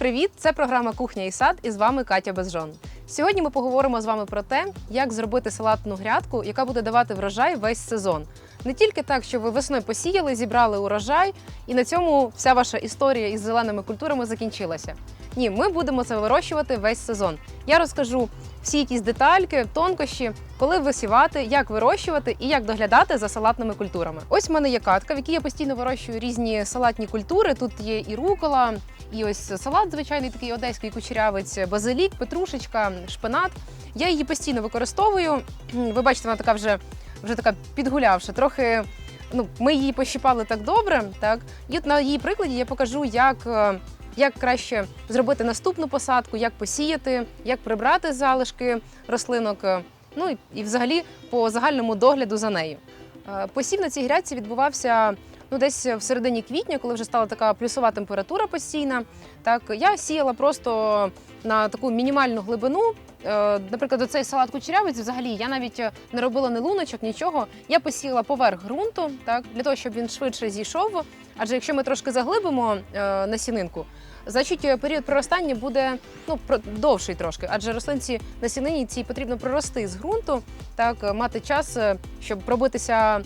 привіт! Це програма Кухня і сад і з вами Катя Безжон. Сьогодні ми поговоримо з вами про те, як зробити салатну грядку, яка буде давати врожай весь сезон. Не тільки так, що ви весною посіяли, зібрали урожай, і на цьому вся ваша історія із зеленими культурами закінчилася. Ні, ми будемо це вирощувати весь сезон. Я розкажу всі якісь детальки, тонкощі, коли висівати, як вирощувати і як доглядати за салатними культурами. Ось в мене є катка, в якій я постійно вирощую різні салатні культури. Тут є і рукола, і ось салат, звичайний такий одеський кучерявець, базилік, петрушечка, шпинат. Я її постійно використовую. Ви бачите, вона така вже, вже така підгулявша. Трохи ну, ми її пощипали так добре. Так? І от на її прикладі я покажу, як, е, як краще зробити наступну посадку, як посіяти, як прибрати залишки рослинок. е, Ну і, і взагалі по загальному догляду за нею. Е, Посів на цій грядці відбувався ну, десь в середині квітня, коли вже стала така плюсова температура постійна. Так, я сіяла просто на таку мінімальну глибину. Е, Наприклад, оцей салат кучерявець взагалі я навіть е, не робила не луночок, нічого. Я посіяла поверх ґрунту, так, для того, щоб він швидше зійшов. Адже якщо ми трошки заглибимо е, насінинку, значить період проростання буде ну, довший трошки, адже рослинці насінині цій потрібно прорости з ґрунту, так, мати час, щоб пробитися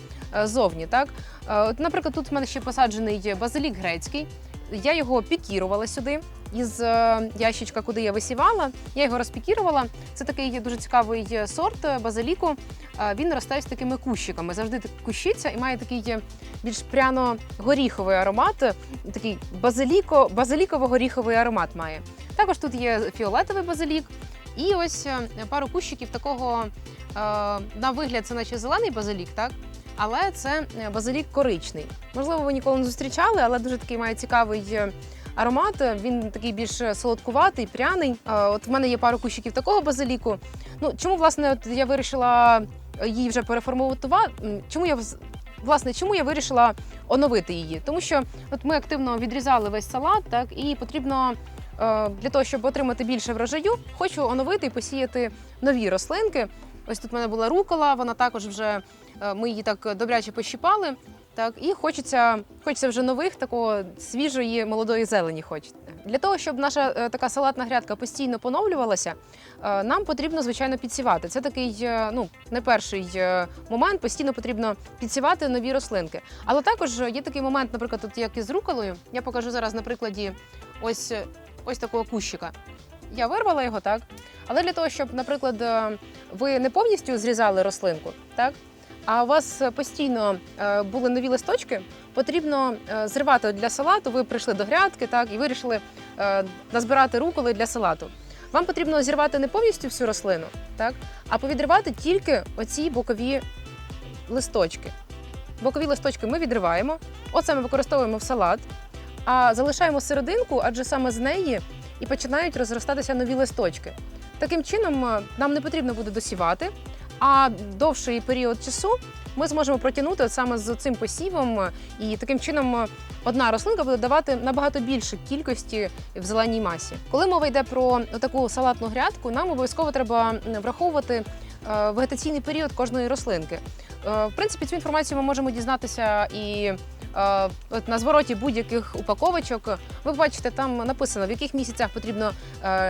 зовні. Так? От, наприклад, тут в мене ще посаджений базилік грецький. Я його пікірувала сюди із е, ящичка, куди я висівала. Я його розпікірувала. Це такий дуже цікавий е, сорт е, базиліку. Він росте з такими кущиками. Завжди кущиться і має такий більш пряно-горіховий аромат. Такий базиліко, базиліково-горіховий аромат має. Також тут є фіолетовий базилік. І ось пару кущиків такого на вигляд, це наче зелений базилік, так? Але це базилік коричний. Можливо, ви ніколи не зустрічали, але дуже такий має цікавий аромат. Він такий більш солодкуватий, пряний. Е, От в мене є пару кущиків такого базиліку. Ну чому власне от я вирішила її вже переформувати? Чому я власне чому я вирішила оновити її? Тому що от ми активно відрізали весь салат, так і потрібно. е, Для того щоб отримати більше врожаю, хочу оновити і посіяти нові рослинки. Ось тут в мене була рукола, вона також вже е, ми її так добряче пощипали. Так, і хочеться, хочеться вже нових, такого свіжої молодої зелені. Хочеться. Для того, щоб наша е, така салатна грядка постійно поновлювалася, е, нам потрібно, звичайно, підсівати. Це такий е, ну, не перший е, момент, постійно потрібно підсівати нові рослинки. Але також є такий момент, наприклад, тут як із руколою. Я покажу зараз на прикладі ось, ось такого кущика. Я вирвала його, так? Але для того, щоб, наприклад, е, ви не повністю зрізали рослинку, так? А у вас постійно е, були нові листочки, потрібно е, зривати для салату. Ви прийшли до грядки, так і вирішили е, назбирати руколи для салату. Вам потрібно зірвати не повністю всю рослину, так, а повідривати тільки оці бокові листочки. Бокові листочки ми відриваємо. Оце ми використовуємо в салат, а залишаємо серединку, адже саме з неї і починають розростатися нові листочки. Таким чином, е, нам не потрібно буде досівати, а довший період часу ми зможемо протягнути от саме з цим посівом, і таким чином е, одна рослинка буде давати набагато більше кількості в зеленій масі. Коли мова йде про таку салатну грядку, нам обов'язково треба враховувати е, вегетаційний період кожної рослинки. Е, В принципі, цю інформацію ми можемо дізнатися і от на звороті будь-яких упаковочок. Ви бачите, там написано, в яких місяцях потрібно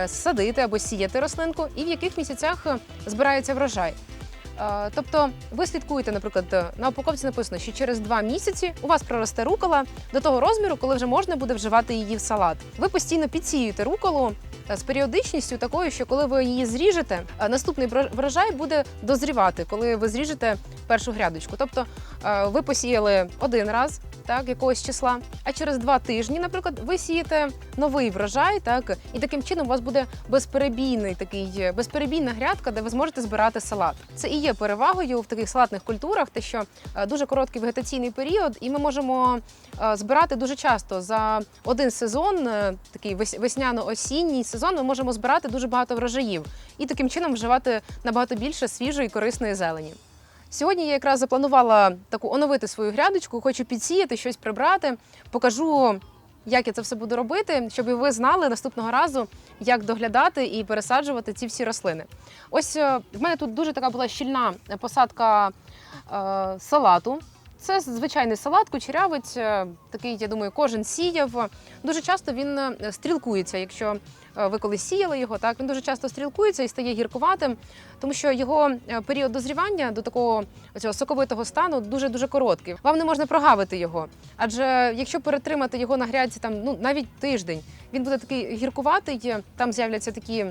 садити або сіяти рослинку, і в яких місяцях збирається врожай. Тобто ви слідкуєте, наприклад, е, на упаковці написано, що через два місяці у вас проросте рукола до того розміру, коли вже можна буде вживати її в салат. Ви постійно підсіюєте руколу е, з періодичністю такою, що коли ви її зріжете, е, наступний врожай буде дозрівати, коли ви зріжете першу грядочку. Тобто ви посіяли один раз. Так, якогось числа, а через два тижні, наприклад, ви сієте новий врожай, так і таким чином у вас буде безперебійний такий безперебійна грядка, де ви зможете збирати салат. Це і є перевагою в таких салатних культурах, те, що е, дуже короткий вегетаційний період, і ми можемо е, збирати дуже часто за один сезон, е, такий вес- весняно-осінній сезон, ми можемо збирати дуже багато врожаїв і таким чином вживати набагато більше свіжої корисної зелені. Сьогодні я якраз запланувала таку оновити свою грядочку, хочу підсіяти, щось прибрати. Покажу, як я це все буду робити, щоб і ви знали наступного разу, як доглядати і пересаджувати ці всі рослини. Ось е, в мене тут дуже така була щільна посадка е, салату. Це звичайний салат, кучерявець, е, такий, я думаю, кожен сіяв. Дуже часто він е, стрілкується. Якщо е, ви колись сіяли його, так він дуже часто стрілкується і стає гіркуватим, тому що його період дозрівання до такого цього соковитого стану дуже дуже короткий. Вам не можна прогавити його. Адже якщо перетримати його на грядці там ну навіть тиждень, він буде такий гіркуватий, там з'являться такі.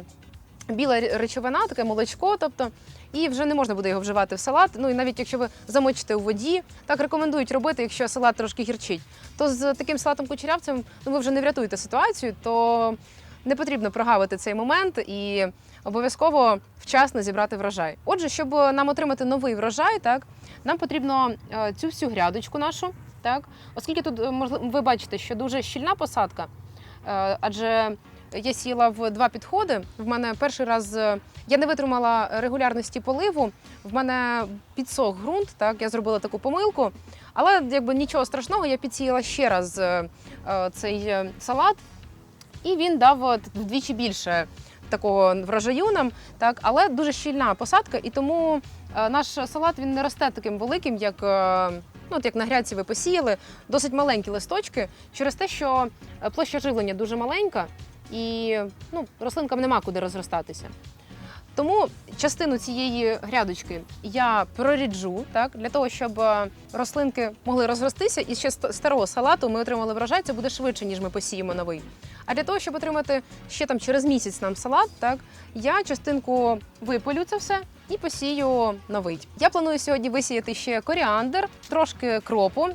Біла речовина, таке молочко, тобто, і вже не можна буде його вживати в салат. Ну і навіть якщо ви замочите у воді, так рекомендують робити, якщо салат трошки гірчить. То з таким салатом кучерявцем ну, ви вже не врятуєте ситуацію, то не потрібно прогавити цей момент і обов'язково вчасно зібрати врожай. Отже, щоб нам отримати новий врожай, так нам потрібно е, цю всю грядочку нашу, так, оскільки тут е, можливо ви бачите, що дуже щільна посадка, е, адже я сіла в два підходи. В мене перший раз е, я не витримала регулярності поливу. В мене підсох ґрунт. Так я зробила таку помилку, але якби нічого страшного, я підсіяла ще раз е, е, цей салат, і він дав вдвічі більше такого врожаю нам. Так, але дуже щільна посадка, і тому наш салат він не росте таким великим, як. Ну, от як на грядці ви посіяли, досить маленькі листочки через те, що площа живлення дуже маленька, і ну, рослинкам нема куди розростатися. Тому частину цієї грядочки я проріджу так, для того, щоб е, рослинки могли розростися, і ще з старого салату ми отримали врожай, це буде швидше, ніж ми посіємо новий. А для того, щоб отримати ще там через місяць нам салат, так я частинку виполю це все і посію новий. Я планую сьогодні висіяти ще коріандр, трошки кропу.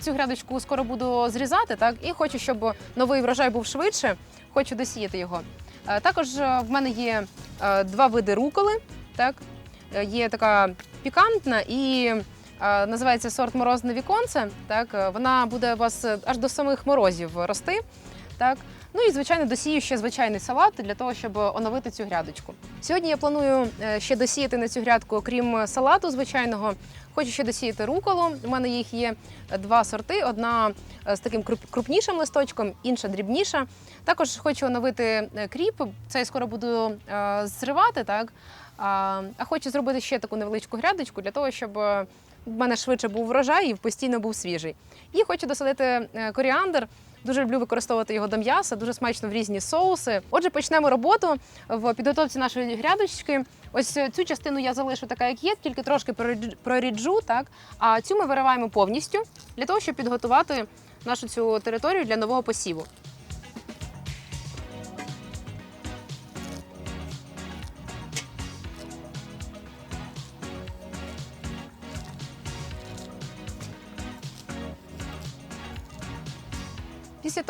Цю грядочку скоро буду зрізати, так і хочу, щоб новий врожай був швидше. Хочу досіяти його. Е, Також е, в мене є е, два види руколи. Так є така пікантна і називається сорт морозне віконце. Так вона буде у вас аж до самих морозів рости. Так. Ну і звичайно досію ще звичайний салат для того, щоб оновити цю грядочку. Сьогодні я планую е, ще досіяти на цю грядку, окрім салату звичайного. Хочу ще досіяти руколу. У мене їх є два сорти: одна е, з таким крупнішим листочком, інша дрібніша. Також хочу оновити е, кріп. Це я скоро буду зривати, так а, хочу зробити ще таку невеличку грядочку для того, щоб в мене швидше був врожай і постійно був свіжий. І хочу досадити коріандр. Дуже люблю використовувати його до м'яса, дуже смачно в різні соуси. Отже, почнемо роботу в підготовці нашої грядочки. Ось цю частину я залишу така, як є, тільки трошки прорідж- проріджу, так а цю ми вириваємо повністю для того, щоб підготувати нашу цю територію для нового посіву.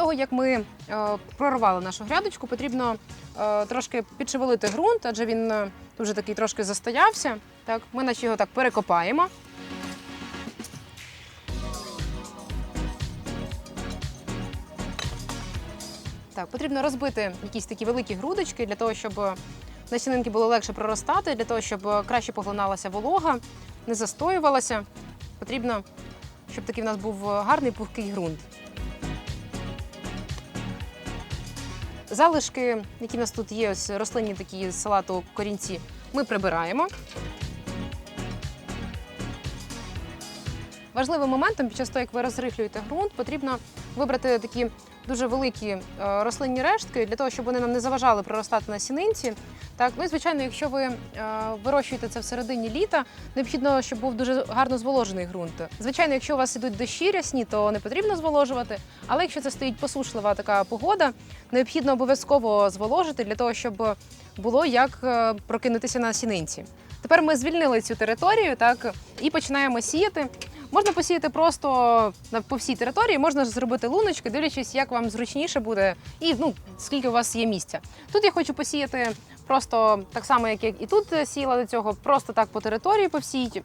Того, як ми е, прорвали нашу грядочку, потрібно е, трошки підшевелити ґрунт, адже він е, вже такий трошки застоявся. Так, ми наче його так перекопаємо. Так, потрібно розбити якісь такі великі грудочки для того, щоб насінинки було легше проростати, для того, щоб краще поглиналася волога, не застоювалася. Потрібно, щоб такий в нас був гарний пухкий ґрунт. Залишки, які в нас тут є, ось рослинні такі салату корінці, ми прибираємо. Важливим моментом під час того, як ви розрихлюєте ґрунт, потрібно вибрати такі дуже великі е, рослинні рештки для того, щоб вони нам не заважали проростати на сінинці. Так, ну і звичайно, якщо ви е, вирощуєте це в середині літа, необхідно, щоб був дуже гарно зволожений ґрунт. Звичайно, якщо у вас ідуть дощі рясні, то не потрібно зволожувати. Але якщо це стоїть посушлива така погода, необхідно обов'язково зволожити для того, щоб було як е, прокинутися на сінинці. Тепер ми звільнили цю територію, так і починаємо сіяти. Можна посіяти просто по всій території, можна зробити луночки, дивлячись, як вам зручніше буде, і ну скільки у вас є місця. Тут я хочу посіяти просто так само, як і тут е, сіяла до цього, просто так по території по всій.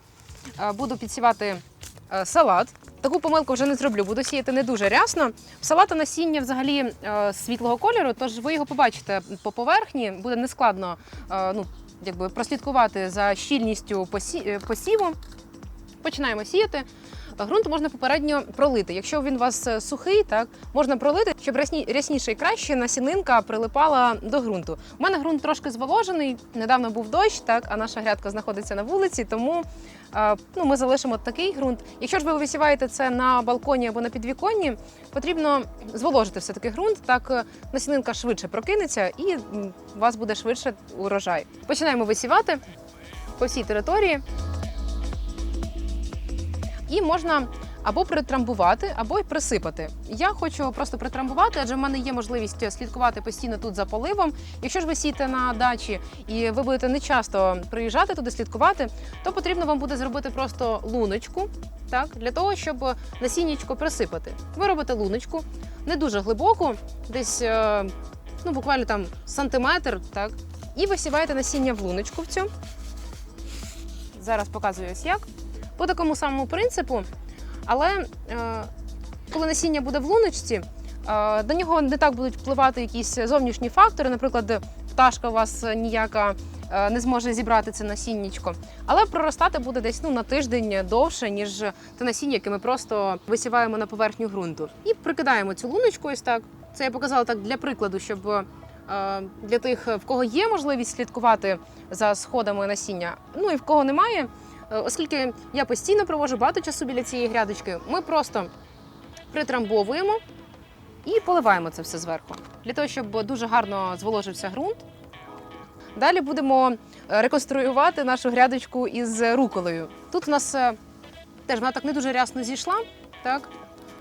Е, Буду підсівати е, салат. Таку помилку вже не зроблю, буду сіяти не дуже рясно. В салата насіння взагалі світлого кольору, тож ви його побачите по поверхні, буде нескладно ну, якби прослідкувати за щільністю посі- посіву. Починаємо сіяти. Ґрунт можна попередньо пролити. Якщо він у вас е, сухий, так можна пролити, щоб рясніше і краще насінинка прилипала до ґрунту. У мене ґрунт трошки зволожений. Недавно був дощ, так а наша грядка знаходиться на вулиці, тому е, ну, ми залишимо такий ґрунт. Якщо ж ви висіваєте це на балконі або на підвіконні, потрібно зволожити все таки ґрунт. Так е, насінинка швидше прокинеться і у вас буде швидше урожай. Починаємо висівати по всій території. І можна або притрамбувати, або й присипати. Я хочу просто притрамбувати, адже в мене є можливість слідкувати постійно тут за поливом. Якщо ж ви сієте на дачі і ви будете не часто приїжджати туди, слідкувати, то потрібно вам буде зробити просто луночку, так, для того, щоб насіннячко присипати. Ви робите луночку, не дуже глибоку, десь е, ну, буквально там сантиметр, так, і висіваєте насіння в луночку в цю. Зараз показую ось як. По такому самому принципу, але е, коли насіння буде в луночці, е, до нього не так будуть впливати якісь зовнішні фактори. Наприклад, пташка у вас ніяка е, не зможе зібрати це насіннячко, але проростати буде десь ну, на тиждень довше, ніж те насіння, яке ми просто висіваємо на поверхню ґрунту. І прикидаємо цю луночку ось так. Це я показала так для прикладу, щоб для тих, в кого є можливість слідкувати за сходами насіння, ну і в кого немає. Е, Оскільки я постійно провожу багато часу біля цієї грядочки, ми просто притрамбовуємо і поливаємо це все зверху, для того, щоб дуже гарно зволожився ґрунт. Далі будемо е, реконструювати нашу грядочку із руколою. Тут у нас е, теж вона так не дуже рясно зійшла, так?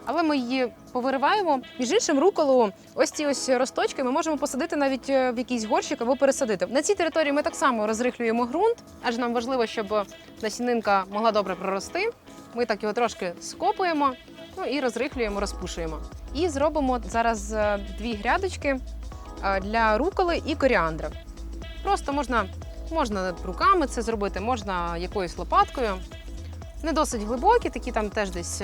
Але ми її повириваємо. Між іншим, руколу, ось ці ось росточки ми можемо посадити навіть е, в якийсь горщик або пересадити. На цій території ми так само розрихлюємо ґрунт, адже нам важливо, щоб насінинка могла добре прорости. Ми так його трошки скопуємо, ну і розрихлюємо, розпушуємо. І зробимо зараз е, дві грядочки е, для руколи і коріандра. Просто можна, можна руками це зробити, можна якоюсь лопаткою. Не досить глибокі, такі там теж десь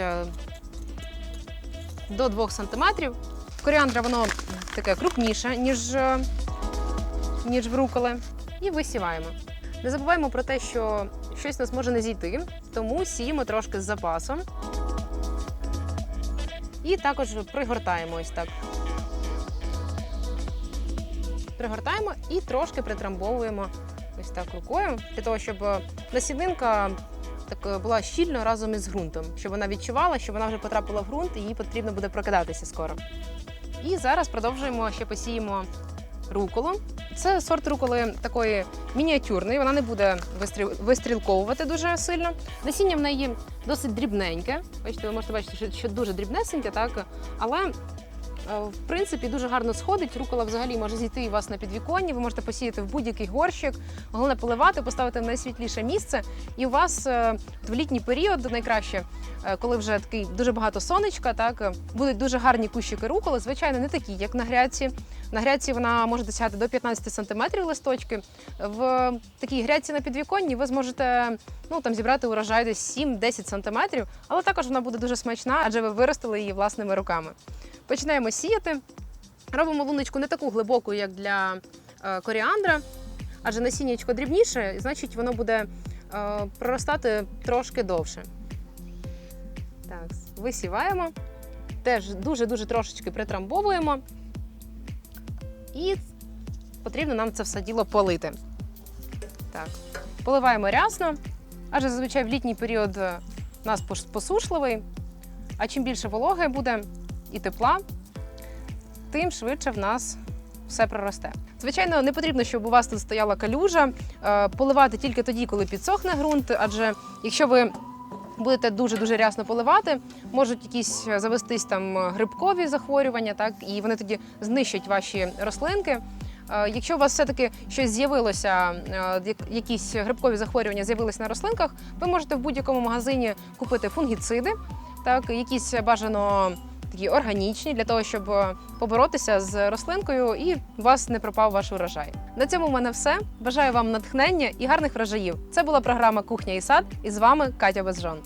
до 2 сантиметрів. Коріандра воно таке крупніше, ніж, е, ніж в руколи. І висіваємо. Не забуваємо про те, що щось нас може не зійти, тому сіємо трошки з запасом. І також пригортаємо ось так. Пригортаємо і трошки притрамбовуємо ось так рукою, для того, щоб насінинка так була щільно разом із ґрунтом, щоб вона відчувала, що вона вже потрапила в ґрунт і їй потрібно буде прокидатися скоро. І зараз продовжуємо ще посіємо руколу. Це сорт руколи такої мініатюрної, вона не буде вистрілковувати дуже сильно. Насіння в неї досить дрібненьке. Бачите, ви можете бачити, що, дуже дрібнесеньке, так але в принципі дуже гарно сходить. Рукола взагалі може зійти у вас на підвіконні. Ви можете посіяти в будь-який горщик, головне поливати, поставити в найсвітліше місце. І у вас е, в літній період найкраще, е, коли вже такий дуже багато сонечка, так е, будуть дуже гарні кущики руколи. Звичайно, не такі, як на грядці. На грядці вона може досягати до 15 сантиметрів листочки. В такій грядці на підвіконні ви зможете ну там зібрати урожай десь 7-10 сантиметрів, але також вона буде дуже смачна, адже ви виростили її власними руками. Починаємо сіяти. Робимо луночку не таку глибоку, як для е, коріандра, адже насіннячко дрібніше, і значить воно буде е, проростати трошки довше. Так, висіваємо. Теж дуже-дуже трошечки притрамбовуємо. І потрібно нам це все діло полити. Так, поливаємо рясно, адже зазвичай в літній період у нас посушливий, а чим більше вологи буде і тепла, тим швидше в нас все проросте. Звичайно, не потрібно, щоб у вас тут стояла калюжа. Е, Поливати тільки тоді, коли підсохне ґрунт, адже якщо ви будете дуже дуже рясно поливати, можуть якісь завестись там грибкові захворювання, так і вони тоді знищать ваші рослинки. Е, Якщо у вас все-таки щось з'явилося, е, якісь грибкові захворювання з'явилися на рослинках, ви можете в будь-якому магазині купити фунгіциди, так, якісь бажано такі органічні, для того, щоб е, поборотися з рослинкою і у вас не пропав ваш урожай. На цьому в мене все. Бажаю вам натхнення і гарних врожаїв. Це була програма Кухня і сад. І з вами Катя Безжон.